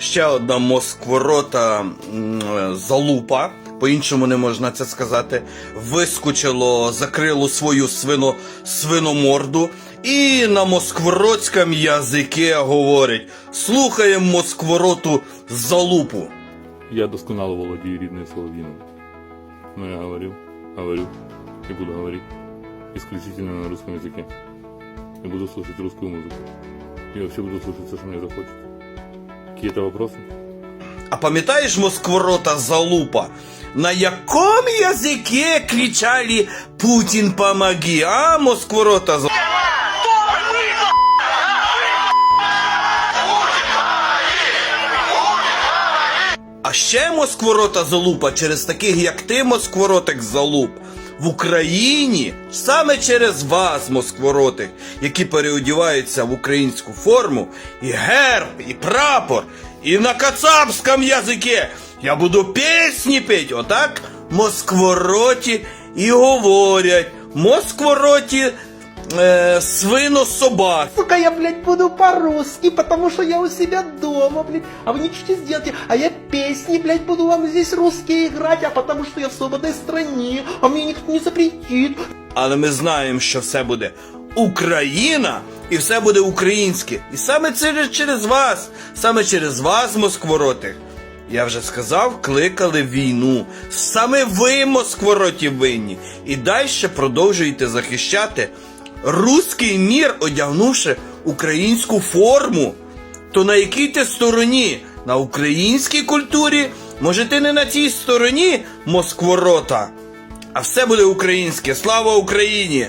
ще одна москворота залупа, по-іншому не можна це сказати, вискочило, закрило свою свино, свиноморду і на москворотському язикі говорить: слухаємо москвороту залупу. Я досконало володію рідною солов'їною. Но я говорил, говорю и буду говорить исключительно на русском языке. И буду слушать русскую музыку. И вообще буду слушать все, что мне захочется. Какие-то вопросы? А пам'ятаєш москворота залупа? На якому язикі кричали Путін помоги, а москворота залупа? А ще москворота залупа через таких, як ти, москворотик залуп. В Україні саме через вас, москвороти, які переодіваються в українську форму, і герб, і прапор, і на кацапському язикі. Я буду пісні петь, отак москвороті і говорять. Москвороті е, свино-собак. Сука, я, блядь, буду по-русски, потому что я у себя дома, блядь. А вы ничего не сделаете. А я песни, блядь, буду вам здесь русские играть, а потому что я в свободной стране, а мне никто не запретит. Але ми знаємо, що все буде Україна і все буде українське. І саме через, через вас, саме через вас, москвороти. Я вже сказав, кликали війну. Саме ви, москвороті, винні. І далі продовжуєте захищати руський мір, одягнувши українську форму. То на якій ти стороні? На українській культурі? Може, ти не на цій стороні, москворота? А все буде українське. Слава Україні!